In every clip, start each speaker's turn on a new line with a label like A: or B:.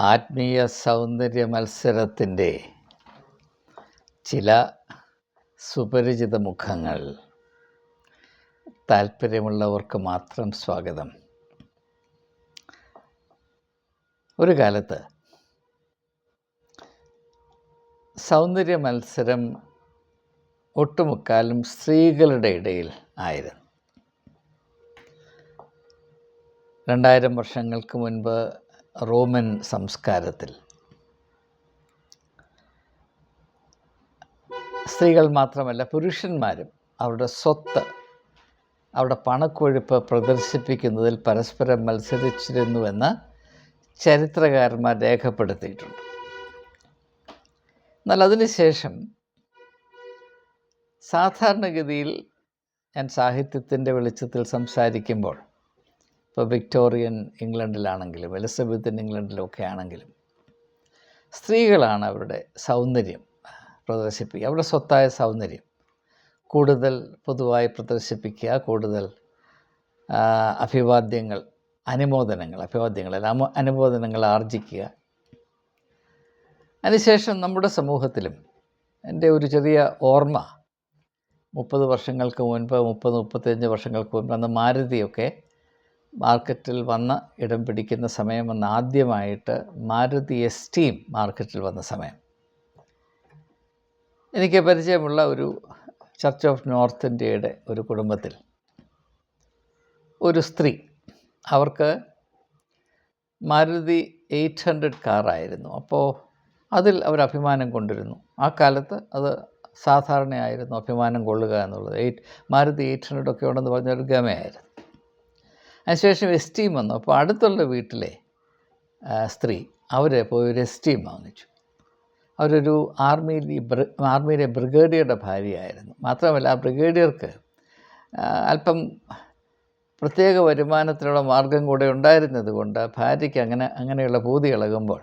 A: ആത്മീയ സൗന്ദര്യ മത്സരത്തിന്റെ ചില സുപരിചിത മുഖങ്ങൾ. താല്പര്യമുള്ളവർക്ക് മാത്രം സ്വാഗതം. ഒരു കാലത്ത് സൗന്ദര്യ മത്സരം ഒട്ടുമുക്കാലും സ്ത്രീകളുടെ ഇടയിൽ ആയിരുന്നു. രണ്ടായിരം വർഷങ്ങൾക്ക് മുൻപ് റോമൻ സംസ്കാരത്തിൽ. സ്ത്രീകൾ മാത്രമല്ല പുരുഷന്മാരും അവരുടെ സ്വത്ത് അവരുടെ പണക്കൊഴുപ്പ് പ്രദർശിപ്പിക്കുന്നതിൽ പരസ്പരം മത്സരിച്ചിരുന്നുവെന്ന് ചരിത്രകാരന്മാർ രേഖപ്പെടുത്തിയിട്ടുണ്ട്. എന്നാൽ അതിനുശേഷം സാധാരണഗതിയിൽ ഞാൻ സാഹിത്യത്തിന്റെ വെളിച്ചത്തിൽ സംസാരിക്കുമ്പോൾ ഇപ്പോൾ വിക്ടോറിയൻ ഇംഗ്ലണ്ടിലാണെങ്കിലും എലിസബത്തൻ ഇംഗ്ലണ്ടിലൊക്കെ ആണെങ്കിലും സ്ത്രീകളാണ് അവരുടെ സൗന്ദര്യം പ്രദർശിപ്പിക്കുക. അവരുടെ സ്വത്തായ സൗന്ദര്യം കൂടുതൽ പൊതുവായി പ്രദർശിപ്പിക്കുക കൂടുതൽ അഭിവാദ്യങ്ങൾ അനുമോദനങ്ങൾ അഭിവാദ്യങ്ങൾ അനുമോദനങ്ങൾ ആർജിക്കുക. അതിനുശേഷം നമ്മുടെ സമൂഹത്തിലും എന്റെ ഒരു ചെറിയ ഓർമ്മ മുപ്പത് വർഷങ്ങൾക്ക് മുൻപ് മുപ്പത് മുപ്പത്തഞ്ച് വർഷങ്ങൾക്ക് മുൻപ് അന്ന് മാരുതിയൊക്കെ മാർക്കറ്റിൽ വന്ന് ഇടം പിടിക്കുന്ന സമയം വന്ന് ആദ്യമായിട്ട് മാരുതി എസ്റ്റീം മാർക്കറ്റിൽ വന്ന സമയം. എനിക്ക് പരിചയമുള്ള ഒരു ചർച്ച് ഓഫ് നോർത്ത് ഇന്ത്യയുടെ ഒരു കുടുംബത്തിൽ ഒരു സ്ത്രീ. അവർക്ക് മാരുതി എയ്റ്റ് ഹൺഡ്രഡ് കാറായിരുന്നു. അപ്പോൾ അതിൽ അവർ അഭിമാനം കൊണ്ടിരുന്നു. ആ കാലത്ത് അത് സാധാരണയായിരുന്നു അഭിമാനം കൊള്ളുക എന്നുള്ളത്. എയ്റ്റ് മാരുതി എയ്റ്റ് ഹൺഡ്രഡ് ഒക്കെ ഉണ്ടെന്ന് പറഞ്ഞ ഒരു ഗമയായിരുന്നു. അതിനുശേഷം എസ്റ്റീം വന്നു. അപ്പോൾ അടുത്തുള്ള വീട്ടിലെ സ്ത്രീ അവർ പോയി ഒരു എസ്റ്റീം വാങ്ങിച്ചു. അവരൊരു ആർമിയിൽ ആർമിയിലെ ബ്രിഗേഡിയറുടെ ഭാര്യയായിരുന്നു. മാത്രമല്ല ആ ബ്രിഗേഡിയർക്ക് അല്പം പ്രത്യേക വരുമാനത്തിനുള്ള മാർഗം കൂടെ ഉണ്ടായിരുന്നത് കൊണ്ട് ഭാര്യയ്ക്ക് അങ്ങനെ അങ്ങനെയുള്ള പൂതി ഇളകുമ്പോൾ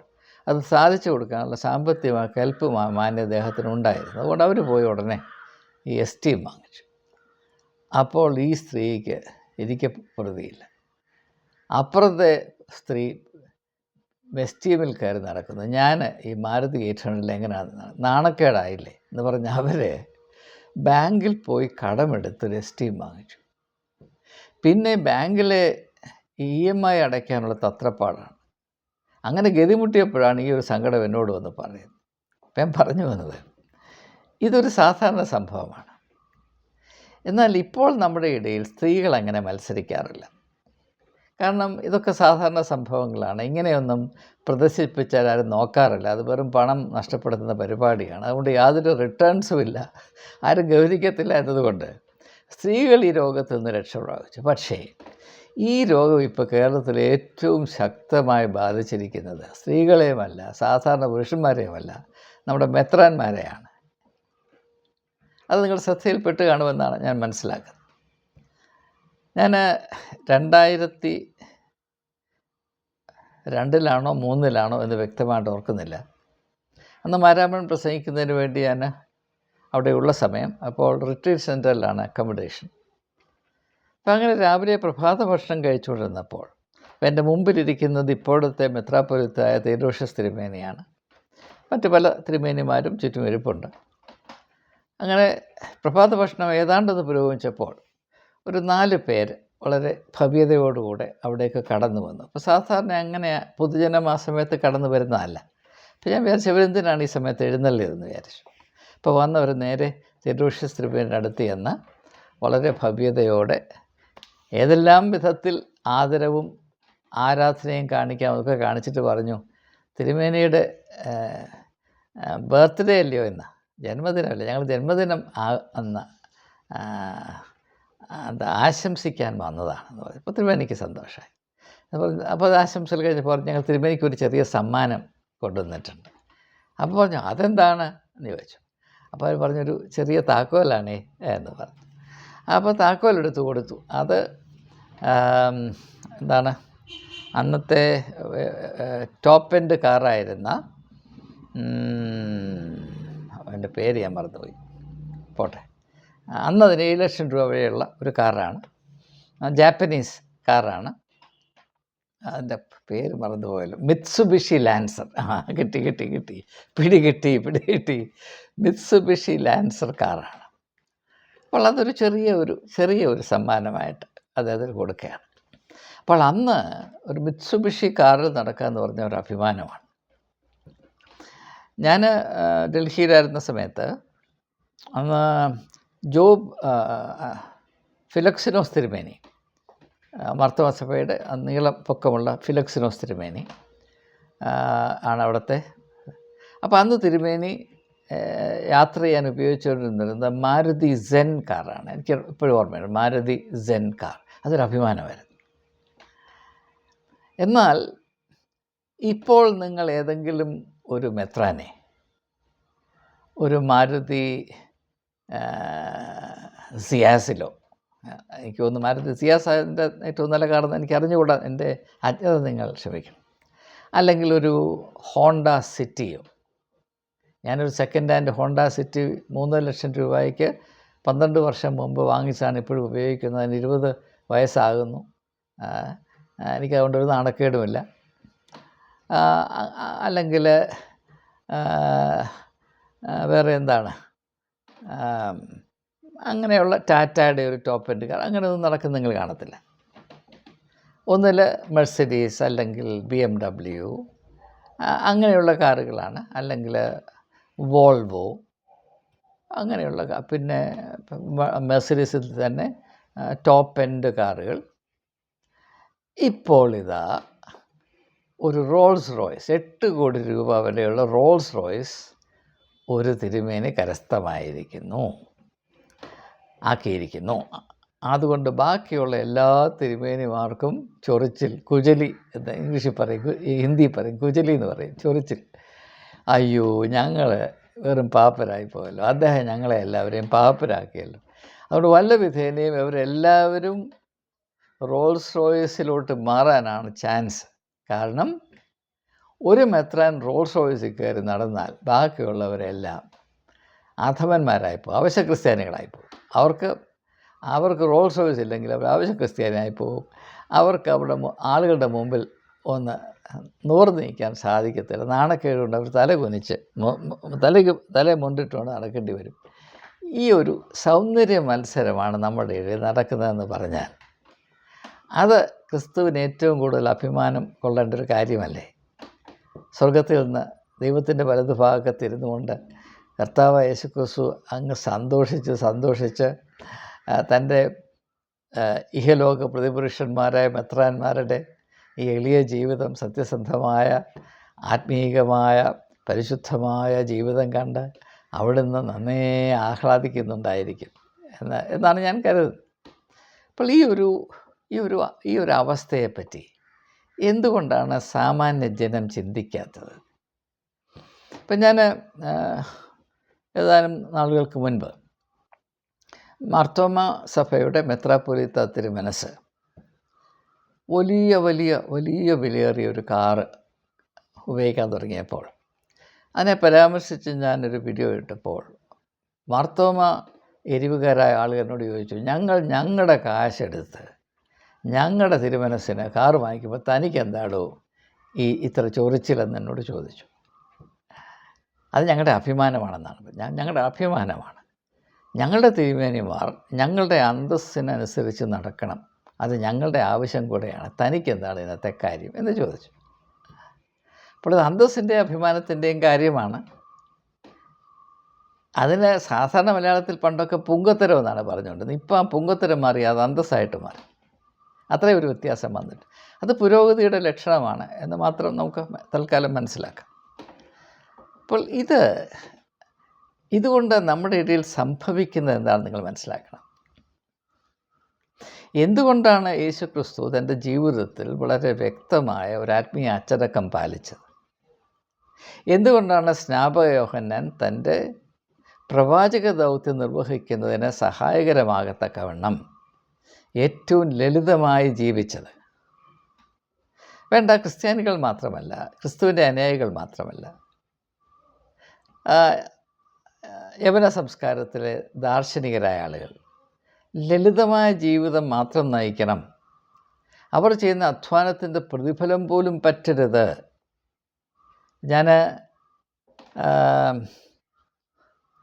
A: അത് സാധിച്ചു കൊടുക്കാനുള്ള സാമ്പത്തിക കൽപ്പ് മാന്യ അദ്ദേഹത്തിന് ഉണ്ടായിരുന്നു. അതുകൊണ്ട് അവർ പോയി ഉടനെ ഈ എസ് ടി വാങ്ങിച്ചു. അപ്പോൾ ഈ സ്ത്രീക്ക് എനിക്ക് പ്രതിയില്ല അപ്പുറത്തെ സ്ത്രീ വെസ്റ്റീമിൽ കയറി നടക്കുന്നു. ഞാൻ ഈ മാരുതി ഹൺഡ്രഡിൽ എങ്ങനെയാണ് നാണക്കേടായില്ലേ എന്ന് പറഞ്ഞ് അവർ ബാങ്കിൽ പോയി കടമെടുത്ത് ഒരു എസ്റ്റീം വാങ്ങിച്ചു. പിന്നെ ബാങ്കിലെ ഇ എം ഐ അടയ്ക്കാനുള്ള തത്രപ്പാടാണ്. അങ്ങനെ ഗതിമുട്ടിയപ്പോഴാണ് ഈ ഒരു സങ്കടം എന്നോട് വന്ന് പറയുന്നത്. ഞാൻ പറഞ്ഞു വന്നത് ഇതൊരു സാധാരണ സംഭവമാണ്. എന്നാൽ ഇപ്പോൾ നമ്മുടെ ഇടയിൽ സ്ത്രീകൾ അങ്ങനെ മത്സരിക്കാറില്ല. കാരണം ഇതൊക്കെ സാധാരണ സംഭവങ്ങളാണ്. ഇങ്ങനെയൊന്നും പ്രദർശിപ്പിച്ചാൽ ആരും നോക്കാറില്ല. അത് വെറും പണം നഷ്ടപ്പെടുത്തുന്ന പരിപാടിയാണ്. അതുകൊണ്ട് യാതൊരു റിട്ടേൺസും ഇല്ല. ആരും ഗൗനിക്കത്തില്ല എന്നതുകൊണ്ട് സ്ത്രീകൾ ഈ രോഗത്തിൽ നിന്ന് രക്ഷപ്രാപിച്ചു. പക്ഷേ ഈ രോഗം ഇപ്പോൾ കേരളത്തിൽ ഏറ്റവും ശക്തമായി ബാധിച്ചിരിക്കുന്നത് സ്ത്രീകളെയുമല്ല സാധാരണ പുരുഷന്മാരെയുമല്ല നമ്മുടെ മെത്രാന്മാരെയാണ്. അത് നിങ്ങൾ ശ്രദ്ധയിൽപ്പെട്ട് കാണുമെന്നാണ് ഞാൻ മനസ്സിലാക്കുന്നത്. ഞാൻ രണ്ടായിരത്തി രണ്ടിലാണോ മൂന്നിലാണോ എന്ന് വ്യക്തമായിട്ട് ഓർക്കുന്നില്ല. അന്ന് മാരാമൻ പ്രസംഗിക്കുന്നതിന് വേണ്ടി ഞാൻ അവിടെയുള്ള സമയം അപ്പോൾ റിട്രീറ്റ് സെന്ററിലാണ് അക്കോമഡേഷൻ അപ്പം അങ്ങനെ രാവിലെ പ്രഭാത ഭക്ഷണം കഴിച്ചുകൊണ്ടിരുന്നപ്പോൾ അപ്പം എന്റെ മുമ്പിലിരിക്കുന്നത് ഇപ്പോഴത്തെ മെത്രാപൊലിത്തായ തേരോഷസ് തിരുമേനിയാണ്. മറ്റ് പല തിരുമേനിമാരും ചുറ്റും ഇരിപ്പുണ്ട് അങ്ങനെ പ്രഭാത ഭക്ഷണം ഏതാണ്ടെന്ന് പുരോഗമിച്ചപ്പോൾ ഒരു നാല് പേര് വളരെ ഭവ്യതയോടുകൂടെ അവിടേക്ക് കടന്നു വന്നു. അപ്പോൾ സാധാരണ അങ്ങനെ പൊതുജനം ആ സമയത്ത് കടന്നു വരുന്നതല്ല. അപ്പോൾ ഞാൻ വിചാരിച്ചു ഇവരെന്തിനാണ് ഈ സമയത്ത് എഴുന്നള്ളിയതെന്ന് വിചാരിച്ചു? അപ്പോൾ വന്നവർ നേരെ തിരുമേനിയുടെ അടുത്ത് ചെന്ന് വളരെ ഭവ്യതയോടെ ഏതെല്ലാം വിധത്തിൽ ആദരവും ആരാധനയും കാണിക്കാമൊക്കെ കാണിച്ചിട്ട് പറഞ്ഞു തിരുമേനിയുടെ ബർത്ത്ഡേ അല്ലയോ ഇന്ന്? ജന്മദിനമല്ലേ? ഞങ്ങൾ ജന്മദിനം ആ അന്ന് ആ, അത് ആശംസിക്കാൻ വന്നതാണെന്ന് പറഞ്ഞു. അപ്പോൾ തിരുമേനിക്ക് സന്തോഷമായി. അപ്പോൾ അപ്പോൾ അത് ആശംസകൾ കഴിഞ്ഞപ്പോൾ ഞങ്ങൾ തിരുമേനിക്ക് ഒരു ചെറിയ സമ്മാനം കൊണ്ടുവന്നിട്ടുണ്ട്. അപ്പോൾ പറഞ്ഞു അതെന്താണ്? എന്ന് ചോദിച്ചു. അപ്പോൾ അവർ പറഞ്ഞൊരു ചെറിയ താക്കോലാണേ എന്ന് പറഞ്ഞു. അപ്പോൾ താക്കോൽ എടുത്തു കൊടുത്തു. അത് എന്താണ് അന്നത്തെ ടോപ്പ് എൻഡ് കാറായിരുന്ന എന്റെ പേര് ഞാൻ മറന്നുപോയി. പോട്ടെ. അന്ന് അതിന് ഏഴ് ലക്ഷം രൂപ വരെയുള്ള ഒരു കാറാണ്. ജാപ്പനീസ് കാറാണ്. അതിന്റെ പേര് മറന്നുപോയല്ലോ. Mitsubishi Lancer. ആ കിട്ടി കിട്ടി കിട്ടി. പിടി കിട്ടി പിടി കിട്ടി. മിത്സുബിഷി ലാൻസർ കാറാണ്. അപ്പോൾ അതൊരു ചെറിയ ഒരു ചെറിയ ഒരു സമ്മാനമായിട്ട് അദ്ദേഹത്തിന് കൊടുക്കുകയാണ്. അപ്പോൾ അന്ന് ഒരു മിത്സുബിഷി കാറിൽ നടക്കുക എന്ന് പറഞ്ഞ ഒരു അഭിമാനമാണ്. ഞാൻ ഡൽഹിയിലായിരുന്ന സമയത്ത് അന്ന് ജോബ് ഫിലക്സിനോസ് തിരുമേനി ആ, നീളം പൊക്കമുള്ള ഫിലക്സിനോസ് തിരുമേനി ആണ് അവിടുത്തെ. അപ്പോൾ അന്ന് തിരുമേനി യാത്ര ചെയ്യാൻ ഉപയോഗിച്ചുകൊണ്ടിരുന്നത് മാരുതി സെൻ കാറാണ്. എനിക്ക് ഇപ്പോഴും ഓർമ്മയുണ്ട് മാരുതി സെൻ കാർ. അതൊരു അഭിമാനമായിരുന്നു. എന്നാൽ ഇപ്പോൾ നിങ്ങൾ ഏതെങ്കിലും ഒരു മെത്രാനെ ഒരു മാരുതി സിയാസിലോ. എനിക്ക് തോന്നുന്നു മാരുതി സിയാസ് അതിന്റെ ഏറ്റവും നല്ല കാർന്ന് എനിക്ക് അറിഞ്ഞുകൂടാ എന്റെ അജ്ഞത നിങ്ങൾ ക്ഷമിക്കണം. അല്ലെങ്കിൽ ഒരു ഹോണ്ട സിറ്റിയോ. ഞാനൊരു സെക്കൻഡ് ഹാൻഡ് ഹോണ്ട സിറ്റി മൂന്ന് ലക്ഷം രൂപയ്ക്ക് പന്ത്രണ്ട് വർഷം മുമ്പ് വാങ്ങിച്ചാണ് ഇപ്പോഴും ഉപയോഗിക്കുന്നത്. അതിന് ഇരുപത് വയസ്സാകുന്നു. ആ, ആ, എനിക്ക് അതുകൊണ്ട് ഒരു നാണക്കേടുമില്ല. അല്ലെങ്കിൽ വേറെ എന്താണ്? അങ്ങനെയുള്ള ടാറ്റയുടെ ഒരു ടോപ്പ് എൻഡ് കാർ അങ്ങനെയൊന്നും നടക്കുന്ന നിങ്ങൾ കാണത്തില്ല. ഒന്നിൽ മെഴ്സഡീസ് അല്ലെങ്കിൽ ബി എം ഡബ്ല്യു അങ്ങനെയുള്ള കാറുകളാണ്. അല്ലെങ്കിൽ വോൾവോ അങ്ങനെയുള്ള പിന്നെ മെഴ്സഡീസിൽ തന്നെ ടോപ്പ് എൻഡ് കാറുകൾ. ഇപ്പോൾ ഇതാ ഒരു റോൾസ് റോയ്സ് എട്ട് കോടി രൂപ വിലയുള്ള റോൾസ് റോയ്സ് ഒരു തിരുമേനി കരസ്ഥമായിരിക്കുന്നു. ആക്കിയിരിക്കുന്നു. അതുകൊണ്ട് ബാക്കിയുള്ള എല്ലാ തിരുമേനിമാർക്കും ചൊറിച്ചിൽ കുജലി എന്ന് ഇംഗ്ലീഷിൽ പറയും ഹിന്ദി പറയും കുജലി എന്ന് പറയും ചൊറിച്ചിൽ. അയ്യോ ഞങ്ങൾ വെറും പാപ്പരായി പോയല്ലോ. അദ്ദേഹം ഞങ്ങളെ എല്ലാവരെയും പാപ്പരാക്കിയല്ലോ. അതുകൊണ്ട് വല്ല വിധേനയും ഇവരെല്ലാവരും റോൾസ് റോയ്സിലോട്ട് മാറാനാണ് ചാൻസ്. കാരണം ഒരു മെത്രാൻ റോൾസ് റോയ്സിൽ കയറി നടന്നാൽ ബാക്കിയുള്ളവരെല്ലാം അധവന്മാരായിപ്പോൾ അവശ്യ ക്രിസ്ത്യാനികളായിപ്പോവും. അവർക്ക് അവർക്ക് റോൾസ് റോയ്സ് ഇല്ലെങ്കിൽ അവർ ആവശ്യ ക്രിസ്ത്യാനിയായി പോകും അവർക്ക് അവിടെ ആളുകളുടെ മുമ്പിൽ ഒന്ന് നൂർന്ന് നിൽക്കാൻ സാധിക്കത്തില്ല. നാണക്കേടുകൊണ്ട് അവർ തല കുനിച്ച് തലയ്ക്ക് തല മുണ്ടിട്ടുകൊണ്ട് നടക്കേണ്ടി വരും. ഈ ഒരു സൗന്ദര്യ മത്സരമാണ് നമ്മുടെ ഇടയിൽ നടക്കുന്നതെന്ന് പറഞ്ഞാൽ. അത് ക്രിസ്തുവിന് ഏറ്റവും കൂടുതൽ അഭിമാനം കൊള്ളേണ്ട ഒരു കാര്യമല്ലേ? സ്വർഗത്തിൽ നിന്ന് ദൈവത്തിന്റെ വലതുഭാഗത്തിരുന്നു കൊണ്ട് കർത്താവ് യേശുക്രിസ്തു അങ്ങ് സന്തോഷിച്ച് സന്തോഷിച്ച് തന്റെ ഇഹലോക പ്രതിപുരുഷന്മാരായ മെത്രാന്മാരുടെ ഈ എളിയ ജീവിതം സത്യസന്ധമായ ആത്മീകമായ പരിശുദ്ധമായ ജീവിതം കണ്ട് അവിടുന്ന് നന്നേ ആഹ്ലാദിക്കുന്നുണ്ടായിരിക്കും എന്ന് എന്നാണ് ഞാൻ കരുതുന്നത്. അപ്പോൾ ഈ ഒരു ഈ ഒരു ഈ ഒരു അവസ്ഥയെപ്പറ്റി എന്തുകൊണ്ടാണ് സാമാന്യ ജനം ചിന്തിക്കാത്തത്? ഇപ്പം ഞാൻ ഏതാനും നാളുകൾക്ക് മുൻപ് മാർത്തോമ സഭയുടെ മെത്രാപ്പൊലിത്ത തിരുമനസ് വലിയ വലിയ വലിയ വിലയേറിയ ഒരു കാറ് ഉപയോഗിക്കാൻ തുടങ്ങിയപ്പോൾ അതിനെ പരാമർശിച്ച് ഞാനൊരു വീഡിയോ ഇട്ടപ്പോൾ മാർത്തോമ എരിവുകാരായ ആളുകൾ എന്നോട് ചോദിച്ചു ഞങ്ങൾ ഞങ്ങളുടെ കാശെടുത്ത് ഞങ്ങളുടെ തിരുമനസ്സിന് കാറ് വാങ്ങിക്കുമ്പോൾ തനിക്ക് എന്താടോ ഈ ഇത്ര ചൊറിച്ചിലെന്ന് എന്നോട് ചോദിച്ചു. അത് ഞങ്ങളുടെ അഭിമാനമാണെന്നാണ് ഞാൻ ഞങ്ങളുടെ അഭിമാനമാണ്. ഞങ്ങളുടെ തിരുമേനിമാർ ഞങ്ങളുടെ അന്തസ്സിനനുസരിച്ച് നടക്കണം. അത് ഞങ്ങളുടെ ആവശ്യം കൂടെയാണ്. തനിക്ക് എന്താണ് ഇന്നത്തെ കാര്യം എന്ന് ചോദിച്ചു. അപ്പോൾ ഇത് അന്തസ്സിന്റെ അഭിമാനത്തിന്റെയും കാര്യമാണ്. അതിന് സാധാരണ മലയാളത്തിൽ പണ്ടൊക്കെ പുങ്കത്തരം എന്നാണ് പറഞ്ഞുകൊണ്ടിരുന്നത്. ഇപ്പം ആ പുങ്കത്തരം മാറി അത് അന്തസ്സായിട്ട് മാറി. അത്രയും ഒരു വ്യത്യാസം വന്നിട്ട്. അത് പുരോഗതിയുടെ ലക്ഷണമാണ് എന്ന് മാത്രം നമുക്ക് തൽക്കാലം മനസ്സിലാക്കാം. അപ്പോൾ ഇത് ഇതുകൊണ്ട് നമ്മുടെ ഇടയിൽ സംഭവിക്കുന്നത് എന്താണെന്ന് നിങ്ങൾ മനസ്സിലാക്കണം. എന്തുകൊണ്ടാണ് യേശു ക്രിസ്തു തന്റെ ജീവിതത്തിൽ വളരെ വ്യക്തമായ ഒരു ആത്മീയ അച്ചടക്കം പാലിച്ചത്? എന്തുകൊണ്ടാണ് സ്നാപകയോഹന്നാൻ തന്റെ പ്രവാചക ദൗത്യം നിർവഹിക്കുന്നതിന് സഹായകരമാകത്തക്കവണ്ണം ഏറ്റവും ലളിതമായി ജീവിച്ചത്. വേണ്ട ക്രിസ്ത്യാനികൾ മാത്രമല്ല ക്രിസ്തുവിന്റെ അനുയായികൾ മാത്രമല്ല. യവന സംസ്കാരത്തിലെ ദാർശനികരായ ആളുകൾ ലളിതമായ ജീവിതം മാത്രം നയിക്കണം. അവർ ചെയ്യുന്ന അധ്വാനത്തിന്റെ പ്രതിഫലം പോലും പറ്റരുത്. ഞാൻ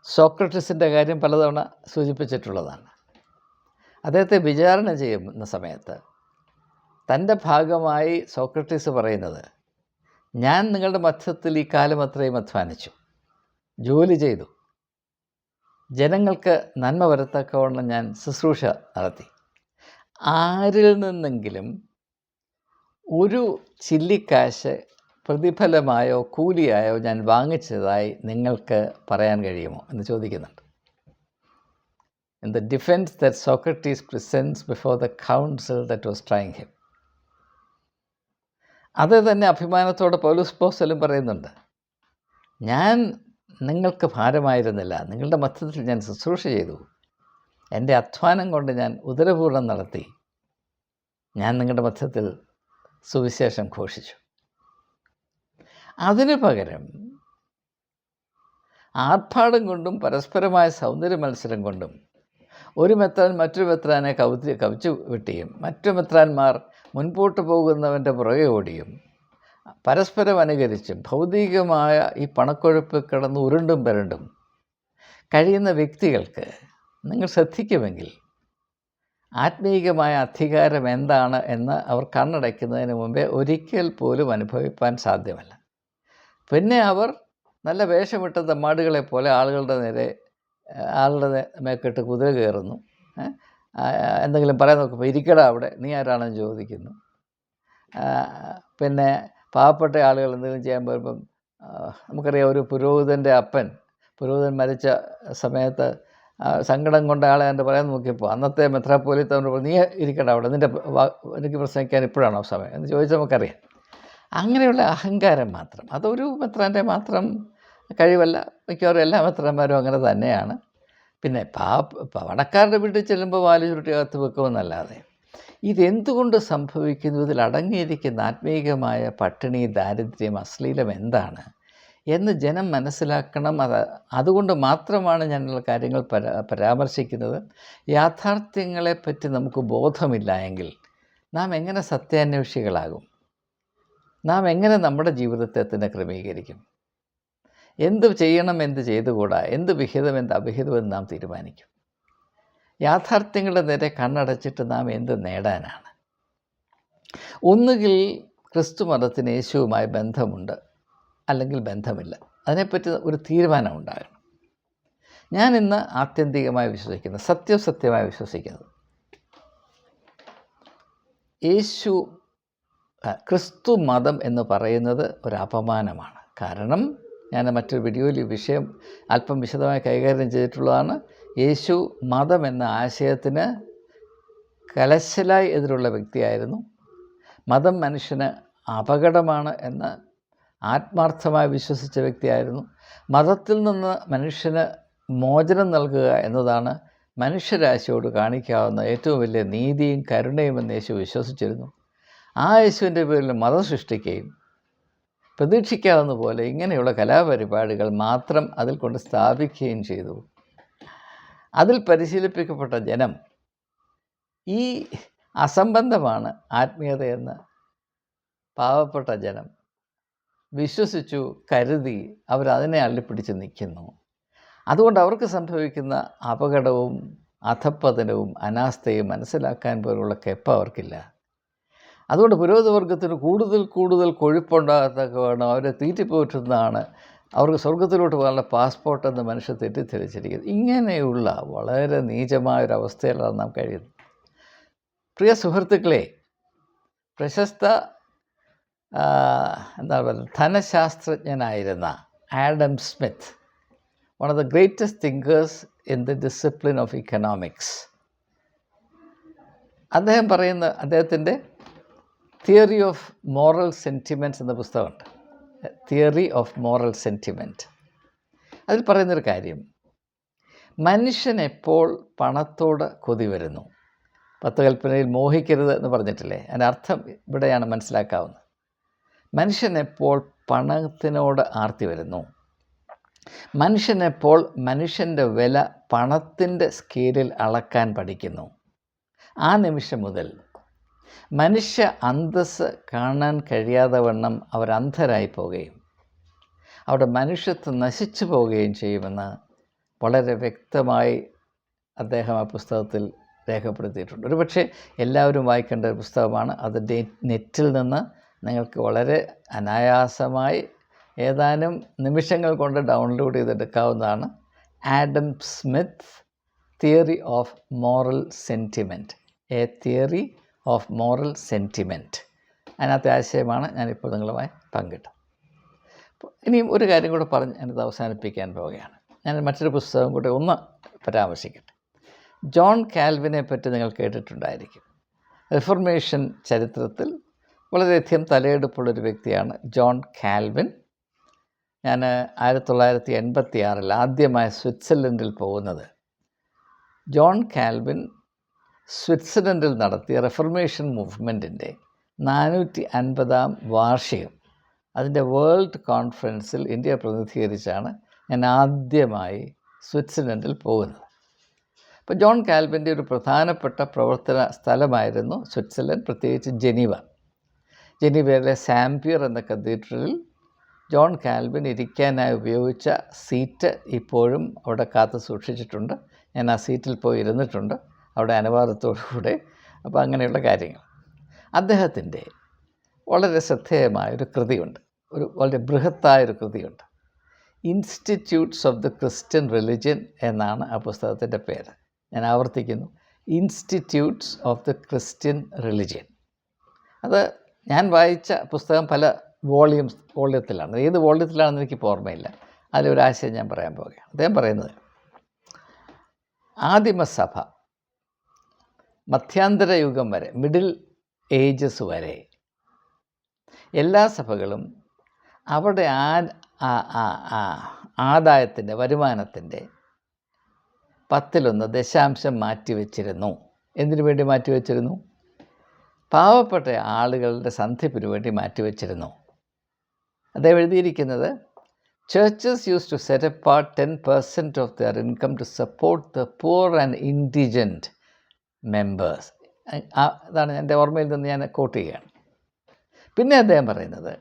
A: സോക്രട്ടീസിന്റെ കാര്യം പലതവണ സൂചിപ്പിച്ചിട്ടുള്ളതാണ്. അദ്ദേഹത്തെ വിചാരണ ചെയ്യുന്ന സമയത്ത് തന്റെ ഭാഗമായി സോക്രട്ടീസ് പറയുന്നത് ഞാൻ നിങ്ങളുടെ മധ്യത്തിൽ ഈ കാലം അത്രയും അധ്വാനിച്ചു ജോലി ചെയ്തു. ജനങ്ങൾക്ക് നന്മ വരത്തക്കവണ്ണം ഞാൻ ശുശ്രൂഷ നടത്തി. ആരിൽ നിന്നെങ്കിലും ഒരു ചില്ലിക്കാശ് പ്രതിഫലമായോ കൂലിയായോ ഞാൻ വാങ്ങിച്ചതായി നിങ്ങൾക്ക് പറയാൻ കഴിയുമോ? എന്ന് ചോദിക്കുന്നുണ്ട്. In the defense that Socrates presents before the council that was trying him. അത് തന്നെ അഭിമാനത്തോടെ പൗലൂസ് പോസ്റ്റലും പറയുന്നുണ്ട്. ഞാൻ നിങ്ങൾക്ക് ഭാരമായിരുന്നില്ല. നിങ്ങളുടെ മധ്യത്തിൽ ഞാൻ ശുശ്രൂഷ ചെയ്തു. എന്റെ അധ്വാനം കൊണ്ട് ഞാൻ ഉദരപൂർണം നടത്തി. ഞാൻ നിങ്ങളുടെ മധ്യത്തിൽ സുവിശേഷം ഘോഷിച്ചു. അതിനു പകരം ആർഭാടം കൊണ്ടും പരസ്പരമായ സൗന്ദര്യ മത്സരം കൊണ്ടും ഒരു മെത്രാൻ മറ്റൊരു മെത്രാനെ കവിച്ച് കവിച്ചു വിട്ടിയും മറ്റു മെത്രാന്മാർ മുൻപോട്ട് പോകുന്നവന്റെ പുറകെ ഓടിയും. പരസ്പരം അനുകരിച്ചും ഭൗതികമായ ഈ പണക്കൊഴുപ്പ് കിടന്ന് ഉരുണ്ടും പെരണ്ടും. കഴിയുന്ന വ്യക്തികൾക്ക് നിങ്ങൾ ശ്രദ്ധിക്കുമെങ്കിൽ ആത്മീയമായ അധികാരം എന്താണ് എന്ന് അവർ കണ്ണടയ്ക്കുന്നതിന് മുമ്പേ ഒരിക്കൽ പോലും അനുഭവിപ്പാൻ സാധ്യമല്ല. പിന്നെ അവർ നല്ല വേഷമിട്ട തമ്മാടുകളെ പോലെ ആളുകളുടെ നേരെ ആളുടെ മേക്കിട്ട് കുതിര കയറുന്നു. എന്തെങ്കിലും പറയാൻ നോക്കുമ്പോൾ ഇരിക്കടാ അവിടെ നീ ആരാണെന്ന് ചോദിക്കുന്നു. പിന്നെ പാവപ്പെട്ട ആളുകൾ എന്തെങ്കിലും ചെയ്യാൻ വരുമ്പം നമുക്കറിയാം ഒരു പുരോഹിതന്റെ അപ്പൻ പുരോഹിതൻ മരിച്ച സമയത്ത് സങ്കടം കൊണ്ട ആളെ എന്റെ പറയാൻ നോക്കിയപ്പോൾ അന്നത്തെ മെത്രാപ്പോലിത്തവനോട് നീ ഇരിക്കണ്ട അവിടെ നിന്റെ എനിക്ക് പ്രസംഗിക്കാൻ ഇപ്പോഴാണോ സമയം? എന്ന് ചോദിച്ചാൽ നമുക്കറിയാം. അങ്ങനെയുള്ള അഹങ്കാരം മാത്രം അതൊരു മെത്രാന്റെ മാത്രം കഴിവല്ല മിക്കവാറും എല്ലാ പത്രന്മാരും അങ്ങനെ തന്നെയാണ്. പിന്നെ പാ പണക്കാരുടെ വീട്ടിൽ ചെല്ലുമ്പോൾ വാൽ ചുരുട്ടി അകത്ത് വെക്കുമെന്നല്ലാതെ ഇതെന്തുകൊണ്ട് സംഭവിക്കുന്നു? ഇതിൽ അടങ്ങിയിരിക്കുന്ന ആത്മീയമായ പട്ടിണി ദാരിദ്ര്യം അശ്ലീലം എന്താണ്? എന്ന് ജനം മനസ്സിലാക്കണം. അത് അതുകൊണ്ട് മാത്രമാണ് ഞാനുള്ള കാര്യങ്ങൾ പരാ പരാമർശിക്കുന്നത്. യാഥാർത്ഥ്യങ്ങളെപ്പറ്റി നമുക്ക് ബോധമില്ല എങ്കിൽ നാം എങ്ങനെ സത്യാന്വേഷികളാകും? നാം എങ്ങനെ നമ്മുടെ ജീവിതത്തെ തന്നെ ക്രമീകരിക്കും? എന്ത് ചെയ്യണം എന്ത് ചെയ്തുകൂടാ? എന്ത് വിഹിതം എന്ത് അവിഹിതം എന്ന് നാം തീരുമാനിക്കും. യാഥാർത്ഥ്യങ്ങളുടെ നേരെ കണ്ണടച്ചിട്ട് നാം എന്ത് നേടാനാണ്? ഒന്നുകിൽ ക്രിസ്തു മതത്തിന് യേശുവുമായി ബന്ധമുണ്ട് അല്ലെങ്കിൽ ബന്ധമില്ല. അതിനെപ്പറ്റി ഒരു തീരുമാനം ഉണ്ടാകണം. ഞാൻ ഇന്ന് ആത്യന്തികമായി വിശ്വസിക്കുന്നു സത്യം സത്യമായി വിശ്വസിക്കുന്നത് യേശു ക്രിസ്തു മതം എന്ന് പറയുന്നത് ഒരു അപമാനമാണ്. കാരണം ഞാൻ മറ്റൊരു വീഡിയോയിൽ ഈ വിഷയം അല്പം വിശദമായി കൈകാര്യം ചെയ്തിട്ടുള്ളതാണ്. യേശു മതം എന്ന ആശയത്തിന് കലശലായി എതിരുള്ള വ്യക്തിയായിരുന്നു. മതം മനുഷ്യന് അപകടമാണ് എന്ന് ആത്മാർത്ഥമായി വിശ്വസിച്ച വ്യക്തിയായിരുന്നു. മതത്തിൽ നിന്ന് മനുഷ്യന് മോചനം നൽകുക എന്നതാണ് മനുഷ്യരാശിയോട് കാണിക്കാവുന്ന ഏറ്റവും വലിയ നീതിയും കരുണയും എന്ന് യേശു വിശ്വസിച്ചിരുന്നു. ആ യേശുവിന്റെ പേരിൽ മതം സൃഷ്ടിക്കുകയും പ്രതീക്ഷിക്കാവുന്ന പോലെ ഇങ്ങനെയുള്ള കലാപരിപാടികൾ മാത്രം അതിൽ കൊണ്ട് സ്ഥാപിക്കുകയും ചെയ്തു. അതിൽ പരിശീലിപ്പിക്കപ്പെട്ട ജനം ഈ അസംബന്ധമാണ് ആത്മീയതയെന്ന് പാവപ്പെട്ട ജനം വിശ്വസിച്ചു കരുതി അവരതിനെ അള്ളിപ്പിടിച്ച് നിൽക്കുന്നു. അതുകൊണ്ട് അവർക്ക് സംഭവിക്കുന്ന അപകടവും അധപ്പതനവും അനാസ്ഥയും മനസ്സിലാക്കാൻ പോലുള്ള കെപ്പ അവർക്കില്ല. അതുകൊണ്ട് പുരോഹിതവർഗത്തിന് കൂടുതൽ കൂടുതൽ കൊഴുപ്പുണ്ടാകത്തൊക്കെ വേണം അവരെ തീറ്റിപ്പോറ്റുന്നതാണ്. അവർക്ക് സ്വർഗത്തിലോട്ട് പോകാനുള്ള പാസ്പോർട്ട് എന്ന് മനുഷ്യർ തെറ്റിദ്ധരിച്ചിരിക്കുന്നത് ഇങ്ങനെയുള്ള വളരെ നീചമായ ഒരു അവസ്ഥയിലാണ് നാം കഴിയുന്നത്. പ്രിയ സുഹൃത്തുക്കളെ പ്രശസ്ത എന്താ പറയുക ധനശാസ്ത്രജ്ഞനായിരുന്ന Adam Smith one of the greatest thinkers in the discipline of economics അദ്ദേഹം പറയുന്ന അദ്ദേഹത്തിന്റെ തിയറി ഓഫ് മോറൽ സെന്റിമെന്റ്സ് എന്ന പുസ്തകമുണ്ട്. തിയറി ഓഫ് മോറൽ സെന്റിമെന്റ് അതിൽ പറയുന്നൊരു കാര്യം. മനുഷ്യൻ എപ്പോൾ പണത്തോട് കൊതി വരുന്നു? പത്ത് കൽപ്പനയിൽ മോഹിക്കരുത് എന്ന് പറഞ്ഞിട്ടില്ലേ? അതിന്റെ അർത്ഥം ഇവിടെയാണ് മനസ്സിലാക്കാവുന്നത്. മനുഷ്യൻ എപ്പോൾ പണത്തിനോട് ആർത്തി വരുന്നു? മനുഷ്യനെപ്പോൾ മനുഷ്യന്റെ വില പണത്തിന്റെ സ്കെയിലിൽ അളക്കാൻ പഠിക്കുന്നു? ആ നിമിഷം മുതൽ മനുഷ്യ അന്തസ് കാണാൻ കഴിയാതെ വണ്ണം അവർ അന്ധരായി പോവുകയും അവിടെ മനുഷ്യത്വം നശിച്ചു പോവുകയും ചെയ്യുമെന്ന് വളരെ വ്യക്തമായി അദ്ദേഹം ആ പുസ്തകത്തിൽ രേഖപ്പെടുത്തിയിട്ടുണ്ട്. ഒരുപക്ഷെ എല്ലാവരും വായിക്കേണ്ട ഒരു പുസ്തകമാണ്. അത് നെറ്റിൽ നിന്ന് നിങ്ങൾക്ക് വളരെ അനായാസമായി ഏതാനും നിമിഷങ്ങൾ കൊണ്ട് ഡൗൺലോഡ് ചെയ്തെടുക്കാവുന്നതാണ്. Adam Smith theory of moral sentiment a theory of moral sentiment അതിനകത്തെ ആശയമാണ് ഞാനിപ്പോൾ നിങ്ങളുമായി പങ്കിട്ടത്. ഇനിയും ഒരു കാര്യം കൂടെ പറഞ്ഞ് ഞാനിത് അവസാനിപ്പിക്കാൻ പോവുകയാണ്. ഞാൻ മറ്റൊരു പുസ്തകം കൂടെ ഒന്ന് പരാമർശിക്കട്ടെ. ജോൺ കാൽവിനെ പറ്റി നിങ്ങൾ കേട്ടിട്ടുണ്ടായിരിക്കും. റിഫർമേഷൻ ചരിത്രത്തിൽ വളരെയധികം തലയെടുപ്പുള്ളൊരു വ്യക്തിയാണ് ജോൺ കാൽവിൻ. ഞാൻ ആയിരത്തി തൊള്ളായിരത്തി എൺപത്തി ആറിൽ ആദ്യമായി സ്വിറ്റ്സർലൻഡിൽ പോകുന്നത്. ജോൺ കാൽവിൻ സ്വിറ്റ്സർലൻഡിൽ നടത്തിയ റെഫർമേഷൻ മൂവ്മെന്റിന്റെ നാനൂറ്റി അൻപതാം വാർഷികം. അതിന്റെ വേൾഡ് കോൺഫറൻസിൽ ഇന്ത്യ പ്രതിനിധീകരിച്ചാണ് ഞാൻ ആദ്യമായി സ്വിറ്റ്സർലൻഡിൽ പോകുന്നത്. അപ്പോൾ ജോൺ കാൽവിന്റെ ഒരു പ്രധാനപ്പെട്ട പ്രവർത്തന സ്ഥലമായിരുന്നു സ്വിറ്റ്സർലൻഡ് പ്രത്യേകിച്ച് ജനീവ. ജനീവയിലെ സാംപിയർ എന്ന കത്തീഡ്രലിൽ ജോൺ കാൽവിൻ ഇരിക്കാനായി ഉപയോഗിച്ച സീറ്റ് ഇപ്പോഴും അവിടെ കാത്തു സൂക്ഷിച്ചിട്ടുണ്ട്. ഞാൻ ആ സീറ്റിൽ പോയി ഇരുന്നിട്ടുണ്ട്. അവിടെ അനുവാദത്തോടുകൂടെ അപ്പോൾ അങ്ങനെയുള്ള കാര്യങ്ങൾ. അദ്ദേഹത്തിന്റെ വളരെ ശ്രദ്ധേയമായ ഒരു കൃതിയുണ്ട്. ഒരു വളരെ ബൃഹത്തായൊരു കൃതിയുണ്ട്. Institutes of the Christian religion എന്നാണ് ആ പുസ്തകത്തിന്റെ പേര്. ഞാൻ ആവർത്തിക്കുന്നു. Institutes of the Christian religion അത് ഞാൻ വായിച്ച പുസ്തകം പല വോളിയൂംസ് വോള്യത്തിലാണ്. ഏത് വോള്യത്തിലാണെന്ന് എനിക്ക് ഓർമ്മയില്ല. അതിലൊരാശയം ഞാൻ പറയാൻ പോവുകയാണ്. അദ്ദേഹം പറയുന്നത് ആദിമസഭ മധ്യാന്തര യുഗം വരെ മിഡിൽ ഏജസ് വരെ എല്ലാ സഭകളും അവിടെ ആ ആദായത്തിന്റെ വരുമാനത്തിന്റെ പത്തിലൊന്ന് ദശാംശം മാറ്റിവെച്ചിരുന്നു. എന്തിനു വേണ്ടി മാറ്റിവെച്ചിരുന്നു? പാവപ്പെട്ട ആളുകളുടെ സന്ധിപ്പിനു വേണ്ടി മാറ്റിവെച്ചിരുന്നു. അദ്ദേഹം എഴുതിയിരിക്കുന്നത് churches use to set a part ten percent of their income to support the poor and indigent members അതാണ് എന്റെ ഓർമ്മയിൽ നിന്ന് ഞാൻ കോട്ട് ചെയ്യുകയാണ്. പിന്നെ അദ്ദേഹം പറയുന്നത്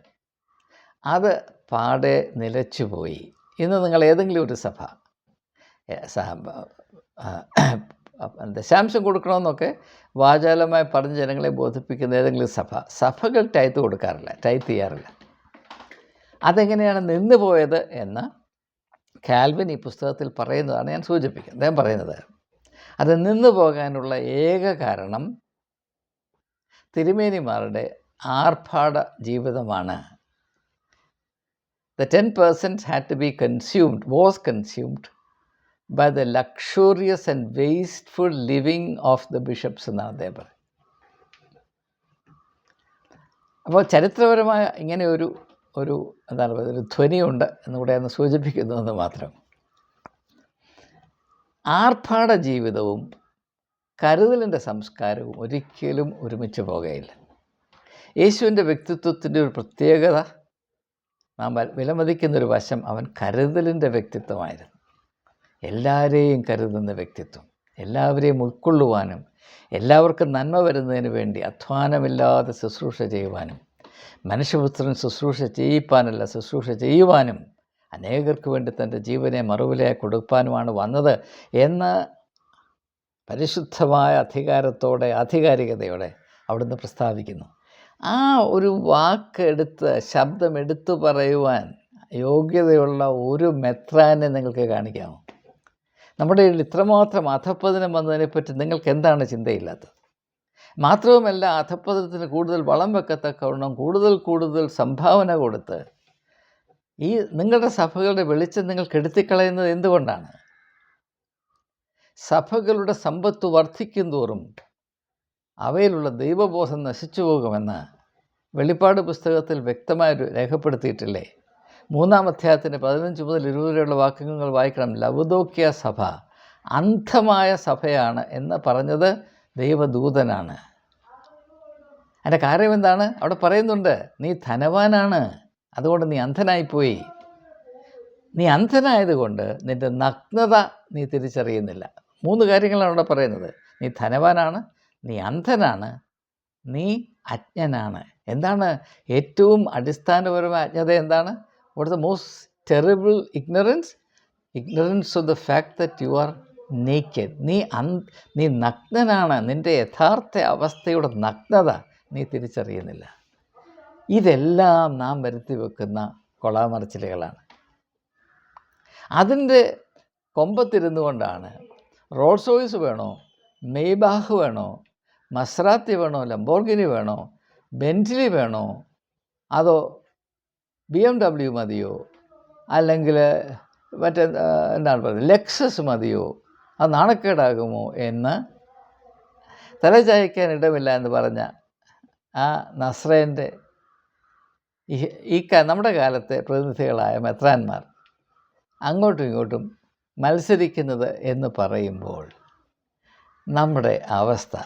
A: അത് പാടെ നിലച്ചുപോയി ഇന്ന് നിങ്ങൾ ഏതെങ്കിലും ഒരു സഭ ദശാംശം കൊടുക്കണമെന്നൊക്കെ വാചാലമായി പറഞ്ഞ് ജനങ്ങളെ ബോധിപ്പിക്കുന്ന ഏതെങ്കിലും സഭ സഭകൾ ടൈത്ത് കൊടുക്കാറില്ല ടൈത്ത് ചെയ്യാറില്ല. അതെങ്ങനെയാണ് നിന്നു പോയത് എന്ന് കാൽവിൻ ഈ പുസ്തകത്തിൽ പറയുന്നതാണ് ഞാൻ സൂചിപ്പിക്കുന്നത്. അദ്ദേഹം പറയുന്നത് അത് നിന്ന് പോകാനുള്ള ഏക കാരണം തിരുമേനിമാരുടെ ആർഭാട ജീവിതമാണ്. The ten percent had to be consumed was consumed by the luxurious and wasteful living of the bishops എന്നാണ് അദ്ദേഹം പറയുന്നത്. അപ്പോൾ ചരിത്രപരമായ ഇങ്ങനെ ഒരു ഒരു എന്താണ് പറയുക ഒരു ധ്വനിയുണ്ട് എന്നുകൂടെ ഒന്ന് സൂചിപ്പിക്കുന്നതെന്ന് മാത്രം. ആർഭാട ജീവിതവും കരുതലിന്റെ സംസ്കാരവും ഒരിക്കലും ഒരുമിച്ച് പോകുകയില്ല യേശുവിന്റെ വ്യക്തിത്വത്തിന്റെ ഒരു പ്രത്യേകത നാം വിലമതിക്കുന്നൊരു വശം അവൻ കരുതലിന്റെ വ്യക്തിത്വമായിരുന്നു. എല്ലാവരെയും കരുതുന്ന വ്യക്തിത്വം എല്ലാവരെയും ഉൾക്കൊള്ളുവാനും എല്ലാവർക്കും നന്മ വരുന്നതിന് വേണ്ടി അധ്വാനമില്ലാതെ ശുശ്രൂഷ ചെയ്യുവാനും മനുഷ്യപുത്രൻ ശുശ്രൂഷ ചെയ്യിപ്പാനല്ല ശുശ്രൂഷ ചെയ്യുവാനും അനേകർക്ക് വേണ്ടി തന്റെ ജീവനെ മറുവിലയായി കൊടുക്കാനുമാണ് വന്നത് എന്ന് പരിശുദ്ധമായ അധികാരത്തോടെ ആധികാരികതയോടെ അവിടുന്ന് പ്രസ്താവിക്കുന്നു. ആ ഒരു വാക്കെടുത്ത് ശബ്ദമെടുത്തു പറയുവാൻ യോഗ്യതയുള്ള ഒരു മെത്രാനെ നിങ്ങൾക്ക് കാണിക്കാമോ? നമ്മുടെ ഇത്രമാത്രം അധപ്പതനം വന്നതിനെപ്പറ്റി നിങ്ങൾക്ക് എന്താണ് ചിന്തയില്ലാത്തത്? മാത്രവുമല്ല അധപ്പതനത്തിന് കൂടുതൽ വളം വെക്കത്തക്കവണ്ണം കൂടുതൽ കൂടുതൽ സംഭാവന കൊടുത്ത് ഈ നിങ്ങളുടെ സഭകളുടെ വെളിച്ചം നിങ്ങൾ കെടുത്തിക്കളയുന്നത് എന്തുകൊണ്ടാണ്? സഭകളുടെ സമ്പത്ത് വർദ്ധിക്കും തോറും അവയിലുള്ള ദൈവബോധം നശിച്ചു പോകുമെന്ന് വെളിപ്പാട് പുസ്തകത്തിൽ വ്യക്തമായി രേഖപ്പെടുത്തിയിട്ടില്ലേ? മൂന്നാം അധ്യായത്തിന്റെ പതിനഞ്ച് മുതൽ ഇരുപത് വരെയുള്ള വാക്യങ്ങൾ വായിക്കണം. ലവദോക്യ സഭ അന്ധമായ സഭയാണ് എന്ന് പറഞ്ഞത് ദൈവദൂതനാണ്. അതിന്റെ കാര്യം എന്താണ്? അവിടെ പറയുന്നുണ്ട് നീ ധനവാനാണ്. അതുകൊണ്ട് നീ അന്ധനായിപ്പോയി. നീ അന്ധനായതുകൊണ്ട് നിന്റെ നഗ്നത നീ തിരിച്ചറിയുന്നില്ല. മൂന്ന് കാര്യങ്ങളാണ് അവിടെ പറയുന്നത്. നീ ധനവാനാണ് നീ അന്ധനാണ് നീ അജ്ഞനാണ്. എന്താണ് ഏറ്റവും അടിസ്ഥാനപരമായ അജ്ഞത എന്താണ്? ഇവിടുത്തെ most terrible ignorance ignorance of the fact that you are naked നീ അന് നീ നഗ്നനാണ്. നിന്റെ യഥാർത്ഥ അവസ്ഥയുടെ നഗ്നത നീ തിരിച്ചറിയുന്നില്ല. ഇതെല്ലാം നാം വരുത്തി വെക്കുന്ന കൊളാമറച്ചിലുകളാണ്. അതിന്റെ കൊമ്പത്തിരുന്നു കൊണ്ടാണ് റോൾസ് റോയ്സ് വേണോ മെയ്ബാഹ് വേണോ മസ്രാത്തി വേണോ ലംബോർഗിനി വേണോ ബെന്റിലി വേണോ അതോ ബി എം ഡബ്ല്യു മതിയോ അല്ലെങ്കിൽ മറ്റേ എന്താണ് പറയുന്നത് ലെക്സസ് മതിയോ അത് നാണക്കേടാകുമോ എന്ന് തലചായ്ക്കാൻ ഇടമില്ല എന്ന് പറഞ്ഞ ആ നസ്രേന്റെ ഈ നമ്മുടെ കാലത്തെ പ്രതിനിധികളായ മെത്രാന്മാർ അങ്ങോട്ടും ഇങ്ങോട്ടും മത്സരിക്കുന്നത് എന്ന് പറയുമ്പോൾ നമ്മുടെ അവസ്ഥ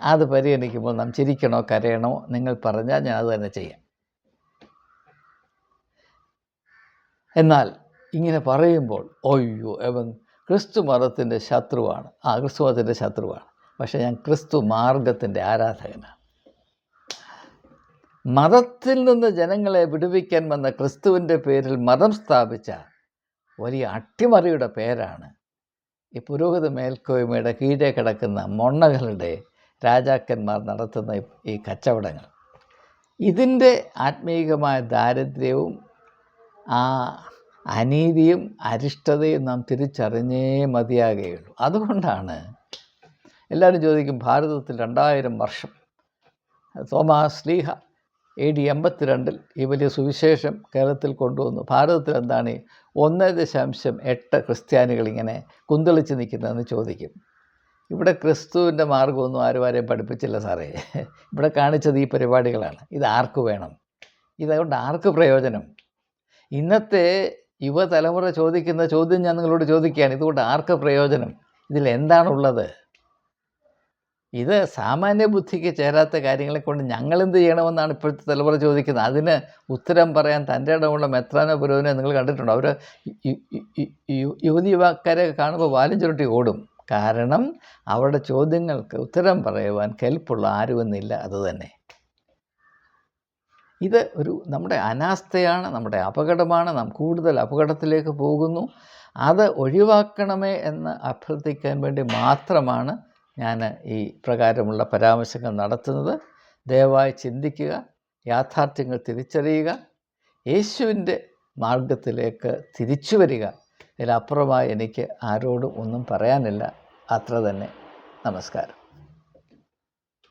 A: അത് പരിഗണിക്കുമ്പോൾ നാം ചിരിക്കണോ കരയണോ നിങ്ങൾ പറഞ്ഞാൽ ഞാൻ അത് തന്നെ ചെയ്യാം. എന്നാൽ ഇങ്ങനെ പറയുമ്പോൾ ഒയ്യോ അവൻ ക്രിസ്തു മതത്തിന്റെ ശത്രുവാണ്. ആ ക്രിസ്തു മതത്തിന്റെ ശത്രുവാണ്. പക്ഷേ ഞാൻ ക്രിസ്തു മാർഗത്തിന്റെ ആരാധകനാണ്. മതത്തിൽ നിന്ന് ജനങ്ങളെ വിടുവിക്കാൻ വന്ന ക്രിസ്തുവിന്റെ പേരിൽ മതം സ്ഥാപിച്ച വലിയ അട്ടിമറിയുടെ പേരാണ് ഈ പുരോഹിത മേൽക്കോയ്മയുടെ കീഴെ കിടക്കുന്ന മൊണ്ണകളുടെ രാജാക്കന്മാർ നടത്തുന്ന ഈ- കച്ചവടങ്ങൾ. ഇതിന്റെ ആത്മീയമായ ദാരിദ്ര്യവും ആ അനീതിയും അരിഷ്ടതയും നാം തിരിച്ചറിഞ്ഞേ മതിയാകുകയുള്ളൂ അതുകൊണ്ടാണ് എല്ലാവരും ചോദിക്കും ഭാരതത്തിൽ രണ്ടായിരം വർഷം തോമാ ലീഹ എ ഡി എൺപത്തിരണ്ടിൽ ഈ വലിയ സുവിശേഷം കേരളത്തിൽ കൊണ്ടുവന്നു. ഭാരതത്തിൽ എന്താണ് ഒന്ന് ദശാംശം എട്ട് ക്രിസ്ത്യാനികൾ ഇങ്ങനെ കുന്തളിച്ച് നിൽക്കുന്നതെന്ന് ചോദിക്കും. ഇവിടെ ക്രിസ്തുവിന്റെ മാർഗമൊന്നും ആരും ആരെയും പഠിപ്പിച്ചില്ല സാറേ. ഇവിടെ കാണിച്ചത് ഈ പരിപാടികളാണ്. ഇത് ആർക്ക് വേണം? ഇതുകൊണ്ട് ആർക്ക് പ്രയോജനം? ഇന്നത്തെ യുവതലമുറ ചോദിക്കുന്ന ചോദ്യം ഞാൻ നിങ്ങളോട് ചോദിക്കുകയാണ്. ഇതുകൊണ്ട് ആർക്ക് പ്രയോജനം? ഇതിൽ എന്താണുള്ളത്? ഇത് സാമാന്യ ബുദ്ധിക്ക് ചേരാത്ത കാര്യങ്ങളെ കൊണ്ട് ഞങ്ങളെന്ത് ചെയ്യണമെന്നാണ് ഇപ്പോഴത്തെ തലമുറ ചോദിക്കുന്നത്. അതിന് ഉത്തരം പറയാൻ തന്റെ ഇടമുള്ള മെത്രാനോ പുരോഹിനെ നിങ്ങൾ കണ്ടിട്ടുണ്ടോ? അവർ യുവതി യുവാക്കാരെ കാണുമ്പോൾ വാലും ചുരുട്ടി ഓടും. കാരണം അവരുടെ ചോദ്യങ്ങൾക്ക് ഉത്തരം പറയുവാൻ കെൽപ്പുള്ള ആരുമെന്നില്ല അതുതന്നെ ഇത് ഒരു നമ്മുടെ അനാസ്ഥയാണ് നമ്മുടെ അപകടമാണ്. നാം കൂടുതൽ അപകടത്തിലേക്ക് പോകുന്നു. അത് ഒഴിവാക്കണമേ എന്ന് അഭ്യർത്ഥിക്കാൻ വേണ്ടി മാത്രമാണ് ഞാൻ ഈ പ്രകാരമുള്ള പരാമർശങ്ങൾ നടത്തുന്നത് ദയവായി ചിന്തിക്കുക യാഥാർത്ഥ്യങ്ങൾ തിരിച്ചറിയുക യേശുവിന്റെ മാർഗത്തിലേക്ക് തിരിച്ചു വരിക. ഇതിലപ്പുറമായി എനിക്ക് ആരോടും ഒന്നും പറയാനില്ല. അത്ര തന്നെ. നമസ്കാരം.